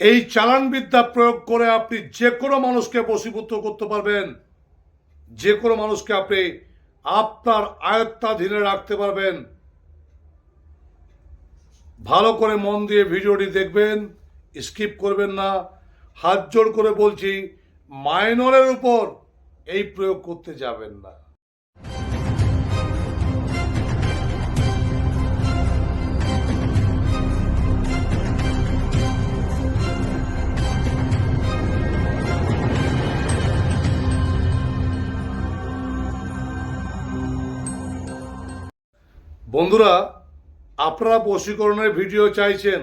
এই চালান বিদ্যা প্রয়োগ করে আপনি যে কোনো মানুষকে বশীভূত করতে পারবেন। যে কোনো মানুষকে আপনি আপনার আয়ত্তাধীনে রাখতে পারবেন। ভালো করে মন দিয়ে ভিডিওটি দেখবেন, স্কিপ করবেন না। হাত জোর করে বলছি, মাইনরের উপর এই প্রয়োগ করতে যাবেন না। বন্ধুরা, আপনারা বশীকরণের ভিডিও চাইছেন,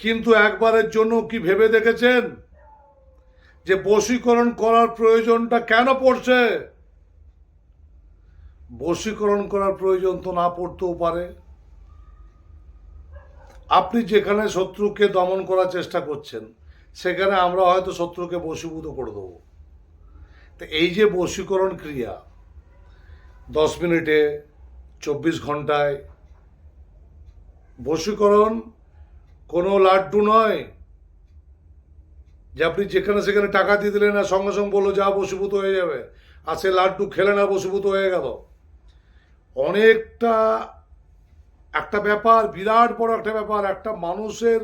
কিন্তু একবারের জন্য কি ভেবে দেখেছেন যে বশীকরণ করার প্রয়োজনটা কেন পড়ছে? বশীকরণ করার প্রয়োজন তো না পড়তেও পারে। আপনি যেখানে শত্রুকে দমন করার চেষ্টা করছেন, সেখানে আমরা হয়তো শত্রুকে বশীভূত করে দেবো। তো এই যে বশীকরণ ক্রিয়া, দশ মিনিটে চব্বিশ ঘন্টায়। বশীকরণ কোনো লাড্ডু নয়। যে আপনি যেখানে সেখানে টাকা দিয়ে দিলেন না সঙ্গে সঙ্গে বলল, যা বশীভূত হয়ে যাবে। আর সে লাড্ডু খেলে না, বশীভূত হয়ে গেল। অনেকটা একটা ব্যাপার, বিরাট বড় একটা ব্যাপার, একটা মানুষের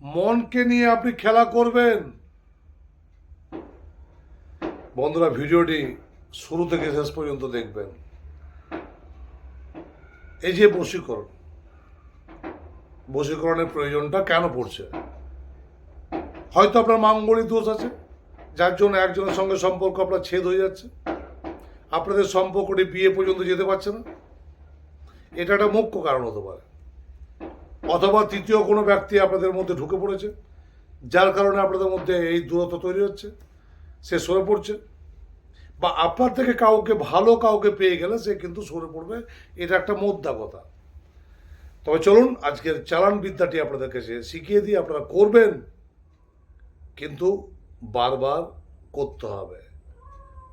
মনকে নিয়ে আপনি খেলা করবেন। বন্ধুরা, ভিডিওটি শুরু থেকে শেষ পর্যন্ত দেখবেন। এই যে বশীকরণ, বশীকরণের প্রয়োজনটা কেন পড়ছে? হয়তো আপনার মাঙ্গলিক দোষ আছে, যার জন্য একজনের সঙ্গে সম্পর্ক আপনার ছেদ হয়ে যাচ্ছে, আপনাদের সম্পর্কটি বিয়ে পর্যন্ত যেতে পারছে না। এটা একটা মুখ্য কারণ হতে পারে। অথবা তৃতীয় কোনো ব্যক্তি আপনাদের মধ্যে ঢুকে পড়েছে, যার কারণে আপনাদের মধ্যে এই দূরত্ব তৈরি হচ্ছে, সে সরে পড়ছে। বা আপনার থেকে কাউকে ভালো কাউকে পেয়ে গেলে সে কিন্তু সরে পড়বে, এটা একটা মোদ্দা কথা তবে চলুন, আজকের চালান বিদ্যাটি আপনাদের কাছে শিখিয়ে দিয়ে আপনারা করবেন, কিন্তু বারবার করতে হবে।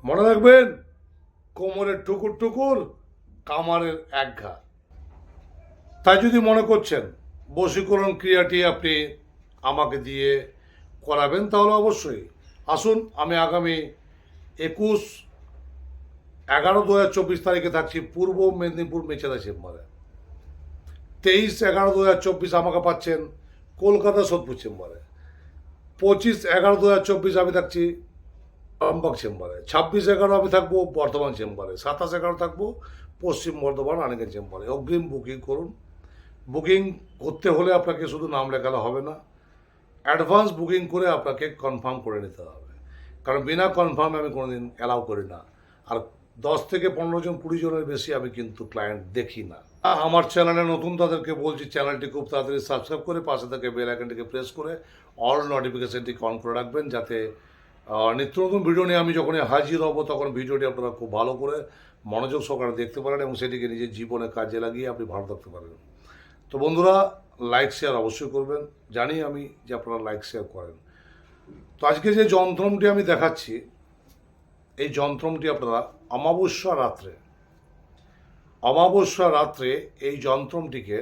মনে রাখবেন, কোমরের টুকুর টুকুর কামারের এক ঘা। তাই যদি মনে করছেন, বশীকরণ ক্রিয়াটি আপনি আমাকে দিয়ে করাবেন, তাহলে অবশ্যই। আসুন, আমি আগামী একুশ, এগারো দু হাজার চব্বিশ তারিখে থাকছি পূর্ব মেদিনীপুর মেচেদা চেম্বারে। তেইশ, এগারো দু হাজার চব্বিশ আমাকে পাচ্ছেন কলকাতা সোদপুর চেম্বারে। পঁচিশ, এগারো দু হাজার চব্বিশ আমি থাকছি আরামবাগ চেম্বারে। ছাব্বিশ, এগারো আমি থাকব বর্ধমান চেম্বারে। সাতাশ, এগারো থাকব পশ্চিম বর্ধমান আনিকেন চেম্বারে। অগ্রিম বুকিং করুন। বুকিং করতে হলে আপনাকে শুধু নাম লেখালে হবে না, অ্যাডভান্স বুকিং করে আপনাকে কনফার্ম করে নিতে হবে। কারণ বিনা কনফার্মে আমি কোনোদিন অ্যালাউ করি না। আর দশ থেকে পনেরো জন, কুড়ি জনের বেশি আমি কিন্তু ক্লায়েন্ট দেখি না। আমার চ্যানেলে নতুন তাদেরকে বলছি চ্যানেলটি খুব তাড়াতাড়ি সাবস্ক্রাইব করে, পাশে থেকে বেল আইকনটিকে প্রেস করে অল নোটিফিকেশনটি অন করে রাখবেন যাতে নিত্য নতুন ভিডিও নিয়ে আমি যখনই হাজির হব, তখন ভিডিওটি আপনারা খুব ভালো করে মনোযোগ সহকারে দেখতে পারেন এবং সেটিকে নিজের জীবনে কাজে লাগিয়ে আপনি ভালো থাকতে পারেন তো বন্ধুরা লাইক শেয়ার অবশ্যই করবেন। জানি আমি যে আপনারা লাইক শেয়ার করেন। তো আজকে যে যন্ত্রমটি আমি দেখাচ্ছি, এই যন্ত্রমটি আপনারা অমাবস্যা রাত্রে অমাবস্যা রাত্রে এই যন্ত্রমটিকে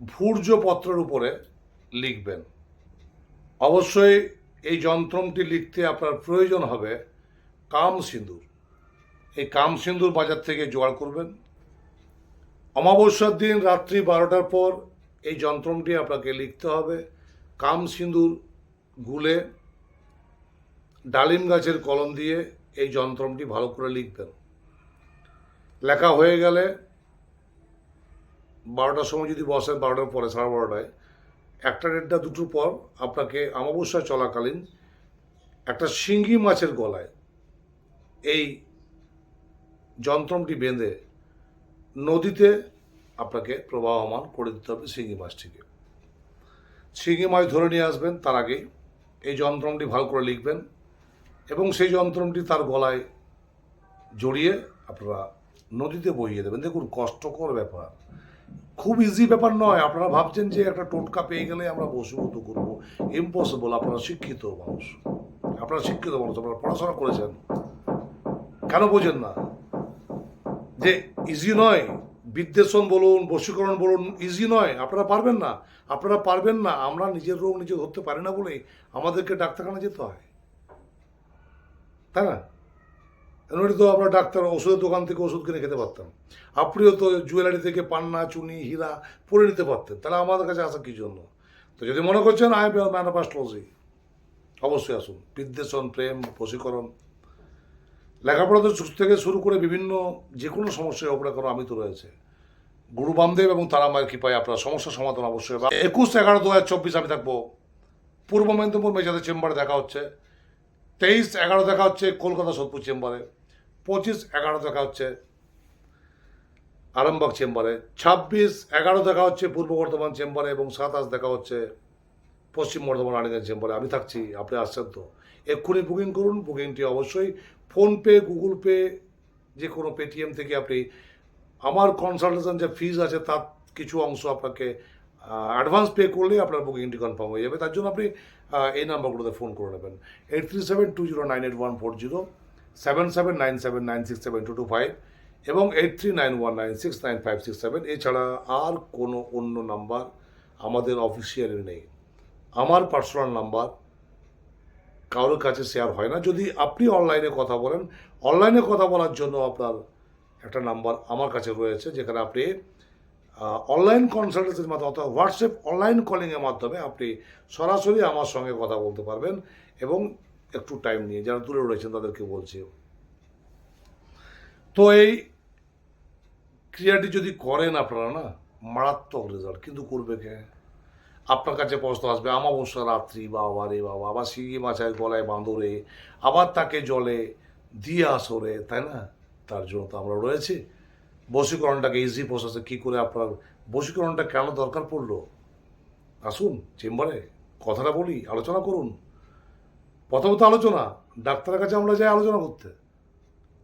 ভূর্যপত্রের উপরে লিখবেন। অবশ্যই এই যন্ত্রমটি লিখতে আপনার প্রয়োজন হবে কাম সিঁদুর। এই কাম সিঁদুর বাজার থেকে জোগাড় করবেন। অমাবস্যার দিন রাত্রি বারোটার পর এই যন্ত্রমটি আপনাকে লিখতে হবে কাম সিঁদুর গুলে ডালিম গাছের কলম দিয়ে এই যন্ত্রমটি ভালো করে লিখবেন লেখা হয়ে গেলে বারোটার সময় যদি বসেন বারোটার পরে, সাড়ে বারোটায়। একটা দেড়টা, দুটোর পর আপনাকে অমাবস্যা চলাকালীন একটা শিঙ্গি মাছের গলায় এই যন্ত্রমটি বেঁধে নদীতে আপনাকে প্রবাহমান করে দিতে হবে শিঙ্গি মাছটিকে। শিঙি মাছ ধরে নিয়ে আসবেন, তার আগেই এই যন্ত্রমটি ভালো করে লিখবেন এবং সেই যন্ত্রমটি তার গলায় জড়িয়ে আপনারা নদীতে বইয়ে দেবেন। দেখুন, কষ্টকর ব্যাপার। খুব ইজি ব্যাপার নয়। আপনারা ভাবছেন যে একটা টোটকা পেয়ে গেলে আমরা বসীভূত করব। ইম্পসিবল আপনারা শিক্ষিত মানুষ। আপনারা শিক্ষিত মানুষ, আপনারা পড়াশোনা করেছেন। কেন বোঝেন না? যে ইজি নয়। বিদ্বেষণ বলুন, বশীকরণ বলুন ইজি নয়। আপনারা পারবেন না। আপনারা পারবেন না। আমরা নিজের রোগ নিজে ধরতে পারি না বলেই আমাদেরকে ডাক্তারখানা যেতে হয়। তাই না? এমনি তো আমরা ডাক্তার, ওষুধের দোকান থেকে ওষুধ কিনে খেতে পারতাম। আপনিও তো জুয়েলারি থেকে পান্না, চুনি, হীরা পরে নিতে পারতেন। তাহলে আমাদের কাছে আসা কি জন্য? তো যদি মনে করছেন আই ম্যান অবশ্যই আসুন। বিদ্বেষণ, প্রেম, বশীকরণ লেখাপড়া তো থেকে শুরু করে বিভিন্ন যে কোনো সমস্যায় না কেন আমি তো রয়েছে। গুরু বামদেব এবং তারা মায়ের কৃপায় আপনার সমস্যার সমাধান অবশ্যই হবে। একুশ এগারো দু হাজার চব্বিশ আমি থাকব। পূর্ব মেদিনীপুর মেজাদের চেম্বারে দেখা হচ্ছে। তেইশ এগারো দেখা হচ্ছে কলকাতা সোদপুর চেম্বারে। পঁচিশ এগারো দেখা হচ্ছে আরামবাগ চেম্বারে। ছাব্বিশ এগারো দেখা হচ্ছে পূর্ব বর্ধমান চেম্বারে এবং সাতাশ দেখা হচ্ছে পশ্চিম বর্ধমান রানিগঞ্জ চেম্বারে আমি থাকছি, আপনি আসছেন তো। এক্ষুনি বুকিং করুন বুকিংটি অবশ্যই। ফোনপে গুগল পে যে কোনো পেটিএম থেকে আপনি, আমার কনসালটেশন যে ফিজ আছে, তার কিছু অংশ আপনাকে অ্যাডভান্স পে করলে আপনার বুকিংটি কনফার্ম হয়ে যাবে। তার জন্য আপনি এই নাম্বারগুলোতে ফোন করে নেবেন। Eight three seven two zero nine eight one four zero seven seven nine seven nine six seven two two five এবং eight three nine one nine six nine five six seven এছাড়া আর কোনো অন্য number আমাদের officially নেই। আমার personal number কারোর কাছে শেয়ার হয় না। যদি আপনি অনলাইনে কথা বলেন অনলাইনে কথা বলার জন্য আপনার একটা নাম্বার আমার কাছে রয়েছে, যেখানে আপনি অনলাইন কনসালটেন্সির মাধ্যমে অর্থাৎ হোয়াটসঅ্যাপ অনলাইন কলিংয়ের মাধ্যমে আপনি সরাসরি আমার সঙ্গে কথা বলতে পারবেন এবং একটু টাইম নিয়ে, যারা দূরে রয়েছেন তাদেরকে বলছি। তো এই ক্রিয়াটি যদি করেন আপনারা না, মারাত্মক রেজাল্ট কিন্তু করবে কে? আপনার কাছে প্রশ্ন আসবে, আমাবস্যা রাত্রি, বাবা রে বাবা, আবার শিঙি মাছের গলায় বাঁদরে, আবার তাকে জলে দিয়ে আসরে, তাই না? তার জন্য তো আমরা রয়েছি। বশীকরণটাকে ইজি প্রসেসে কী করে আপনার, বশীকরণটা কেন দরকার পড়ল? আসুন, চেম্বারে কথাটা বলি, আলোচনা করুন। প্রথমত আলোচনা, ডাক্তারের কাছে আমরা যাই আলোচনা করতে।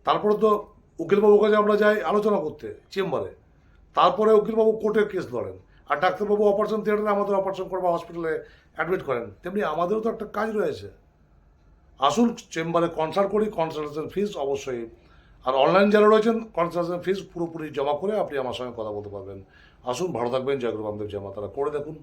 তারপরে তো উকিলবাবুর কাছে আমরা যাই আলোচনা করতে, চেম্বারে। তারপরে উকিলবাবু কোর্টের কেস লড়েন। আর ডাক্তারবাবু অপারেশন থিয়েটারে আমাদের অপারেশন করবা হসপিটালে অ্যাডমিট করেন। তেমনি আমাদেরও তো একটা কাজ রয়েছে। আসুন, চেম্বারে কনসাল্ট করি কনসালটেশন ফিস অবশ্যই। আর অনলাইন যারা রয়েছেন কনসালটেশন ফিস পুরোপুরি জমা করে আপনি আমার সঙ্গে কথা বলতে পারবেন। আসুন, ভালো থাকবেন জয়গুরু বামদেব জামা তারা। করে দেখুন।